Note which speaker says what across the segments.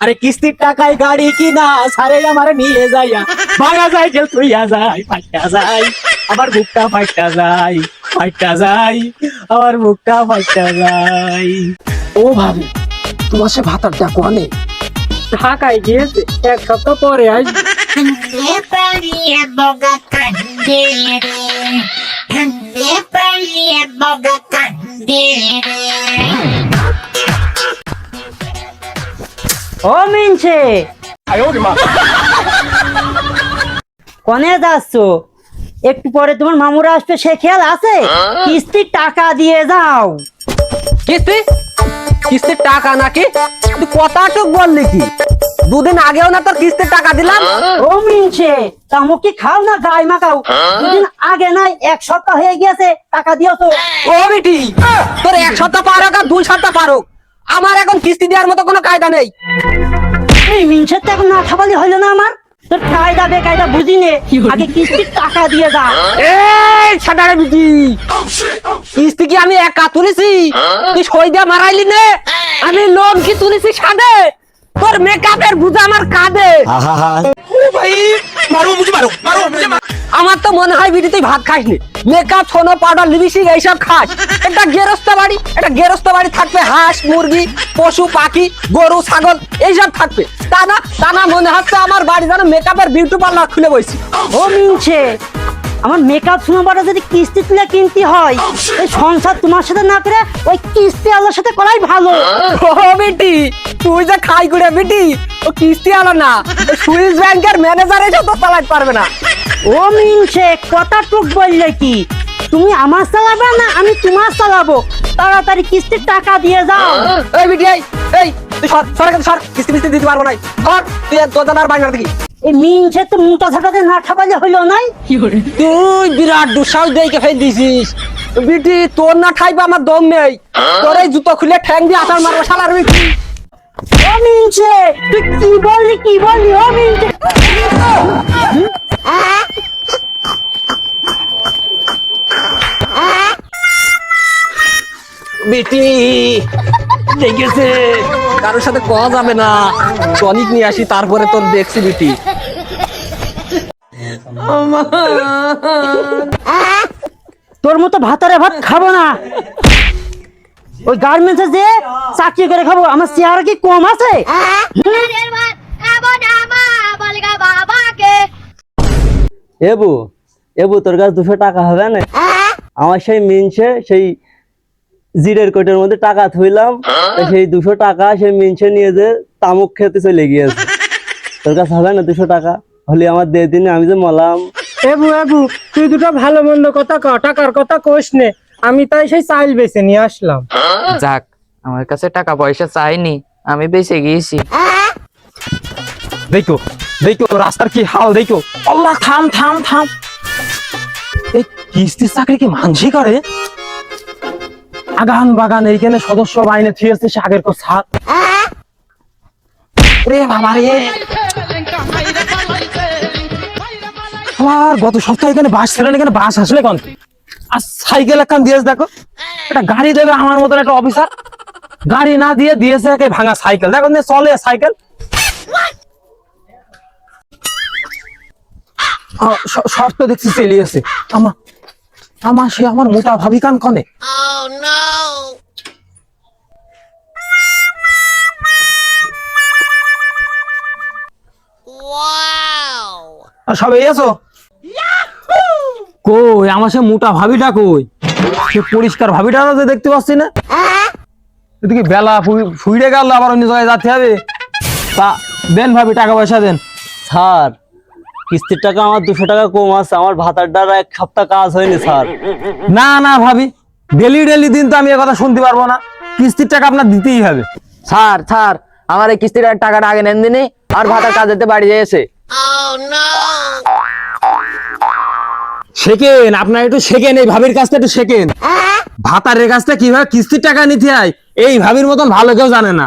Speaker 1: আরে কিস্তির টাকায় গাড়ি কিনা? সারে আমার নিয়ে যাইয়া। ভাঙা সাইকেল তুইয়া যাই ফাইটা যাই। আমার বুকটা ফাইটা যাই ফাইটা যাই। আমার বুকটা ফাইটা যাই।
Speaker 2: ও ভাবি, তোমার সে ভাতার দেখো অনেক
Speaker 1: ঢাকায় গিয়েছে, এক সপ্তাহ পরে আসবে।
Speaker 3: Candê paria boga candere
Speaker 4: ও মিনছে। কনে যাচ্ছ? একটু পরে তোমার মামুরা আসবে সে খেয়াল আছে? কিস্তির টাকা দিয়ে যাও।
Speaker 2: কিস্তি? কিস্তির টাকা নাকি? তুই কথাটুক বললি কি? দুদিন আগেও না তোর কিস্তির টাকা দিলাম?
Speaker 4: ও মিনছে। তামুক কি খাও না গাই মাখাও? দুদিন আগে নাই এক সপ্তাহ হয়ে গিয়েছে টাকা দিয়েছ।
Speaker 2: ও বিটি তোর এক সপ্তাহ পারো আর দুই সপ্তাহ পারো আমার এখন কিস্তি দেওয়ার মতো কোনো কায়দা নেই।
Speaker 4: এই মিনছের তো এখন না খাবালি হইল না আমার? তোর কায়দা বেকায়দা বুঝি নে? আগে কিস্তির টাকা দিয়ে যা।
Speaker 2: এই ছাড়ারে বিটি। কিস্তি কি আমি একা তুলেছি? তুই সই দিয়ে মারাইলি নে? আমি লোন কি তুলেছি সাদে? তোর মেকআপের বুঝা আমার কাঁদে আমার তো মনে হয় বিটি তুই ভাত খাসনি। মেকআপ, সোনো পাউডার লিপস্টিক এইসব খাস। এটা গেরস্ত বাড়ি। এটা গেরস্ত বাড়ি থাকবে হাঁস, মুরগি, পশু, পাখি, গরু, ছাগল, এইসব থাকবে। তা না তা না মনে হচ্ছে আমার বাড়ি যেন মেকআপের বিউটি পার্লার খুলে বসছি
Speaker 4: ও মিনছে আমার মেকআপ শোনাবাটা যদি কিস্তি তুলে কিনতে হয় ওই সংসার তোমার সাথে না করে ওই কিস্তি আলোর সাথে করাই ভালো।
Speaker 2: ও বেটি, তুই যে খাই করে বেটি, ও কিস্তি আলো না। সুইস ব্যাংকের ম্যানেজার এসে তো চালাতে পারবে না।
Speaker 4: ও মিনছে কথা টুক বললে কি? তুমি আমার চালাবে না আমি তোমার চালাবো? তাড়াতাড়ি কিস্তির টাকা দিয়ে যাও।
Speaker 2: এই বেটি এই এই তুই সর সর এখান সর কিস্তি মিস্তি দিতে পারব নাই। সর তুই আর বাইরে দেখি।
Speaker 4: এই মিনছে তো মোটা ঝাঁটাতে না খাবালে হইল নাই?
Speaker 2: তুই বিরাট দুঃসাহস দেখে ফেল দিছিস। বিটি তোর না খাইবা আমার দম নেই। তোর এই জুতো খুলে ঠ্যাং দিয়ে আসার মারবো শালার বিটি
Speaker 4: ও মিনছে তুই কি বললি কি বললি? ও মিনছে।
Speaker 2: বেটি দেখেছে কারোর সাথে কওয়া যাবে না। টনিক নিয়ে আসি তারপরে তোর দেখছি বেটি।
Speaker 4: তোর মতো ভাতারে ভাত খাব না। ওই গার্মেন্টসে যে চাকরি করে খাব আমার চেহারা কি কম আছে?
Speaker 5: এবু এবু তোর কাছে দুশো টাকা হবে না? আমার সেই মিনছে সেই জিরের কোটের মধ্যে টাকা থইলাম সেই দুশো টাকা সে মিনছে নিয়ে যে তামুক খেতে চলে গিয়েছে। তোর কাছে হবে না দুশো টাকা? হলে আমার দিয়ে দিনে আমি যে মলাম।
Speaker 1: এবু এবু তুই দুটো ভালো মন্দ কথা ক টাকার কথা কোষ নে। আমি তাই সেই চাইল বেছে নিয়ে আসলাম।
Speaker 6: যাক আমার কাছে টাকা পয়সা চাইনি আমি বেঁচে গিয়েছি।
Speaker 2: দেখো দেখো রাস্তার কি হাল দেখো। আল্লাহ থাম থাম থাম। এই কিস্তির চাকরি কি মানসি করে আগান বাগান এইখানে সদস্য বাইনে থিয়েছে সে কো সাত রে বাবা রে। আমার গত সপ্তাহে এখানে বাস ছিল এখানে বাস আসলে কোন? আর সাইকেল একখান দিয়েছে দেখো। একটা গাড়ি দেবে আমার মতন একটা অফিসার। গাড়ি না দিয়ে দিয়েছে একে ভাঙা সাইকেল। দেখো চলে সাইকেল। আহ, স- সব তো দেখছি চেলিয়েছে আমার আমার সে আমার মোটা ভাবি কান কনে। সবাই এসো কই আমার সে মোটা ভাবিটা কই? সে পরিষ্কার ভাবিটা তো দেখতে পাচ্ছি না। এদিকে বেলা ফুই- ফুইরে গেল আবার অন্য জায়গায় যেতে হবে। তা দেন ভাবি টাকা পয়সা দেন।
Speaker 5: স্যার কিস্তির টাকা আমার দুশো টাকা কম আছে আমার ভাতার দ্বারা এক সপ্তাহ কাজ হয়নি স্যার।
Speaker 2: না না ভাবি ডেলি ডেলি দিন তো আমি এ কথা শুনতে পারব না। কিস্তির টাকা আপনার দিতেই হবে।
Speaker 6: স্যার স্যার আমার এই কিস্তির টাকাটা আগে নেন দিনি আর ভাতার কাজ দিতে বাড়ি যেয়েছে
Speaker 2: শেখেন আপনার একটু শেখেন এই ভাবির কাছটা একটু শেখেন ভাতারের কাছটা কীভাবে কিস্তির টাকা নিতে হয় এই ভাবির মতন ভালো কেউ জানে না।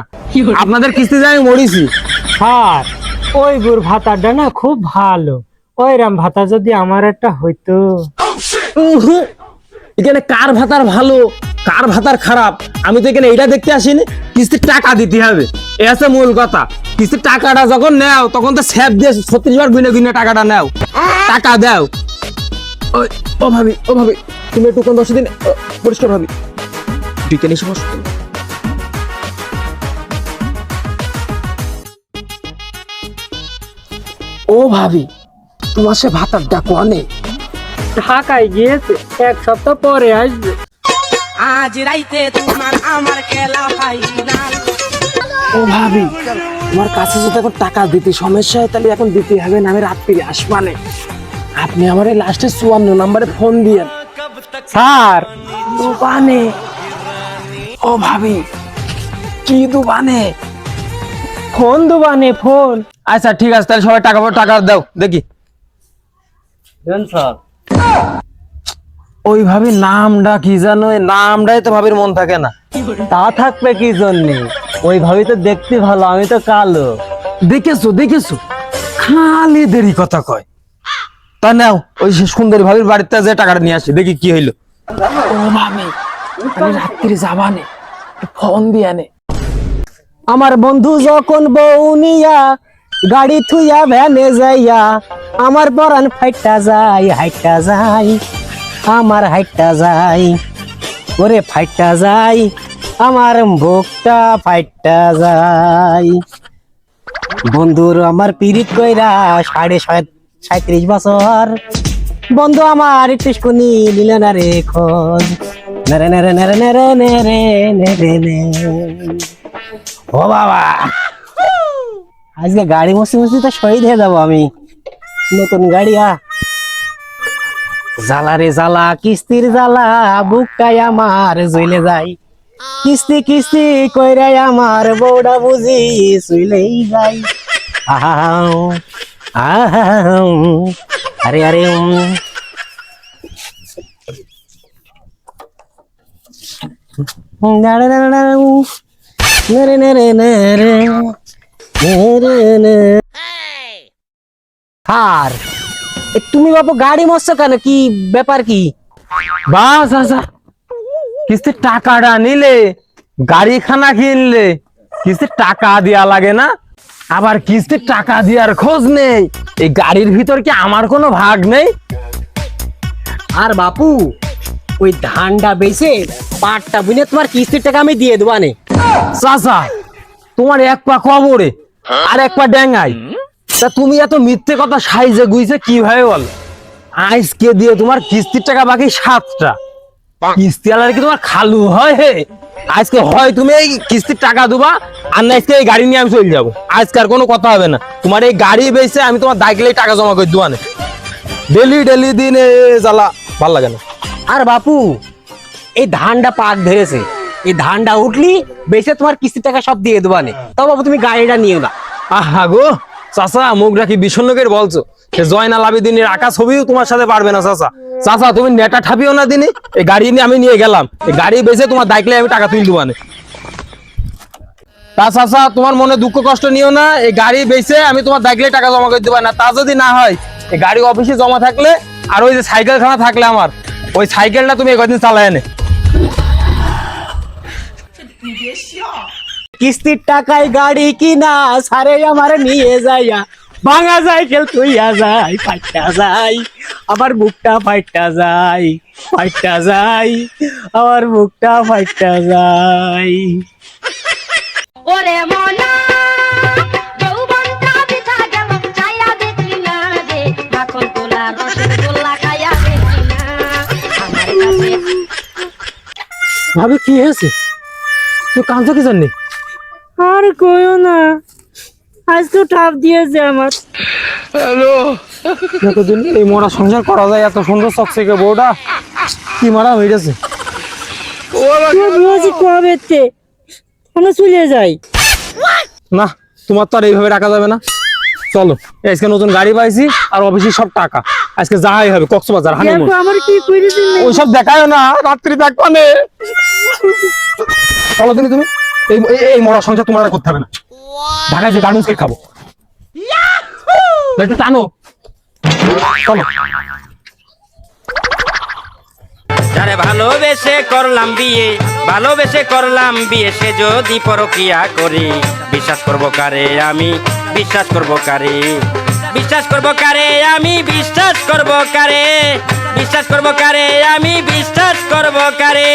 Speaker 2: আপনাদের কিস্তি দিয়ে আমি মরিছি।
Speaker 1: স্যার ওই বুর ভাতাটা না খুব ভালো। ওইরাম ভাতা যদি আমার একটা হইতো।
Speaker 2: এখানে কার ভাতার ভালো? কার ভাতার খারাপ? আমি তো এখানে এটা দেখতে আসিনি। কিস্তির টাকা দিতে হবে।
Speaker 7: এ আছে মূল কথা। কিস্তির টাকাটা যখন নেও, তখন তো স্যাপ দিয়ে ছত্রিশ বার গুনে গুনে টাকাটা নেও। টাকা দাও। ও ভাবি ও ভাবি, তুমি একটু কোন দশ দিন পরিষ্কার ভাবি। বিকেলে এসে ও ভাবি তোমার সে ভাতার ডাকো অনেক
Speaker 1: ঢাকায় গিয়েছে এক সপ্তাহ পরে আসবে। আজ রাইতে তোমার আমার খেলা ফাইনাল।
Speaker 7: ও ভাবি তোমার কাছে যদি এখন টাকা দিতে সমস্যা হয় তাহলে এখন দিতে হবে না আমি রাত্রি আসবানে আপনি আমার এই লাস্টে চুয়ান্ন নাম্বারে ফোন দিয়েন।
Speaker 1: স্যার।
Speaker 7: দোকানে ও ভাবি কি দোকানে
Speaker 1: ফোন দোকানে ফোন।
Speaker 7: আচ্ছা ঠিক আছে তাহলে সবাই টাকা টাকা দাও দেখি।
Speaker 5: দেন স্যার।
Speaker 7: ওই ভাবি নামটা কি জানো এই নামটাই তো ভাবির মন থাকে না।
Speaker 5: তা থাকবে কি জন্যে? ওই ভাবি তো দেখতে ভালো আমি তো কালো।
Speaker 7: দেখেছ দেখেছ? খালি দেরি কথা কয়। তা নাও ওই সে সুন্দরী ভাবির বাড়িতে যে টাকাটা নিয়ে আসি দেখি কি হইল। ও আমি রাত্রি যাবানে ফোন দিয়ে নে।
Speaker 1: আমার বন্ধু যখন বউ নিয়া গাড়ি থুইয়া ভ্যানে যাইয়া, আমার পরান ফাইটটা যাই হাইটটা যায়, আমার হাইটটা যায়, ওরে ফাইটটা যায়, আমার বুকটা ফাইটটা যায়। বন্ধুর আমার পিরিত কইরা সাড়ে সাঁত্রিশ বছর। বন্ধু আমার শুনি নিল না রে খোঁজ। নেরে নেরে নেরে নেরে নেরে নেরে ও বাবা আজকে গাড়ি মসি মসি তো শহীদ হয়ে যাব আমি নতুন গাড়ি আ জ্বালা রে জ্বালা কিস্তির জ্বালা বুকটাই আমার জ্বলে যায় কিস্তি কিস্তি কইরে আমার বউডা বুঝি শুইলেই যাই আহাও, আহাও, আরে আরে উম। উম। নেরে নেরে নেরে নেরে। আর এ তুমি বাবু গাড়ি মরছো কেন? কি ব্যাপার কি?
Speaker 7: বাস আচ্ছা কিস্তির টাকাটা নিলে গাড়ি খানা কিনলে কিস্তির টাকা দেয়া লাগে না? আবার কিস্তির টাকা দেওয়ার খোঁজ নেই এই গাড়ির ভিতর কি আমার কোনো ভাগ নেই?
Speaker 1: আর বাপু ওই ধানটা বেচে পাটটা বুনে তোমার কিস্তির টাকা আমি দিয়ে দেবো নে
Speaker 7: চাচা, তোমার এক পা কবরে আর এক পা ড্যাঙ্গাই তা তুমি এত মিথ্যে কথা সাইজে গুইছে কীভাবে বল? আজকে দিয়ে তোমার কিস্তির টাকা বাকি সাতটা। কিস্তি আলার কি তোমার খালু হয় হে? আজকে হয় তুমি এই কিস্তির টাকা দেবা, আর না আজকে এই গাড়ি নিয়ে আমি চলে যাব। আজকে আর কোনো কথা হবে না। তোমার এই গাড়ি বেচে আমি তোমার দায়িত্বে টাকা জমা করে দেওয়া ডেলি ডেলি দিনে জ্বালা, ভালো লাগে না।
Speaker 1: আর বাপু, এই ধানটা পাক ধরেছে। এই ধানটা উঠলি, বেচে তোমার কিস্তির টাকা সব দিয়ে দেবো নে তো বাবু তুমি গাড়িটা নিও না।
Speaker 7: আহা গো, চাচা, মুখ রাখি বিষণ্ণকের বলছো। সে জয়নাল আবেদিনের আঁকা ছবিও তোমার সাথে পারবে না, চাচা। চাচা, তুমি নেটা ঠাপিও না দিনে। এই গাড়ি নিয়ে আমি নিয়ে গেলাম। এই গাড়ি বেচে তোমার দায়িত্বে আমি টাকা তুলে দেবানে তা চাচা, তোমার মনে দুঃখ কষ্ট নিও না। এই গাড়ি বেচে আমি তোমার দায়িত্বে টাকা জমা করে দেবো না তা যদি না হয়, এই গাড়ি অফিসে জমা থাকলে আর ওই যে সাইকেল খানা থাকলে আমার, ওই সাইকেলটা তুমি কদিন চালায় এনে
Speaker 1: কিস্তির টাকায় গাড়ি কিনা সারে আমার নিয়ে যাইয়া। ভাঙা সাইকেল তুইয়া যাই ফাইটা যাই আমার বুকটা ফাইটা যাই ফাইটা যাই আমার বুকটা ফাইটা যাই
Speaker 3: ওরে মনা
Speaker 7: ভাবি কি হয়েছে? তুই কাঁদছো কি জন্যে?
Speaker 4: আর কইও না। আজ তো টাপ দিয়েছে আমার। হ্যালো।
Speaker 7: এতদিন এই মোড়া সংসার করা যায় এত সুন্দর চকচকে বউটা। কি মারা হয়ে গেছে
Speaker 4: বলছি কবে তে? আমরা চলে যাই?
Speaker 7: না তোমার তো আর এইভাবে রাখা যাবে না। চলো আজকে নতুন গাড়ি পাইছি আর অফিসে সব টাকা। আজকে যাই হবে কক্সবাজার হানিমুন ওইসব দেখায় না রাত্রি দেখবা নে। চলো তুমি তুমি এই এই- এই মরা সংসার তোমার আর করতে হবে না। ঢাকায় যে গার্মেন্টস খাব। একটু টানো। চলো।
Speaker 8: যারে ভালোবেসে করলাম বিয়ে ভালোবেসে করলাম বিয়ে সে যদি পরকিয়া করি বিশ্বাস করব কারে আমি বিশ্বাস করব কারে? বিশ্বাস করব কারে? আমি বিশ্বাস করব কারে? বিশ্বাস করব কারে? আমি বিশ্বাস করব কারে?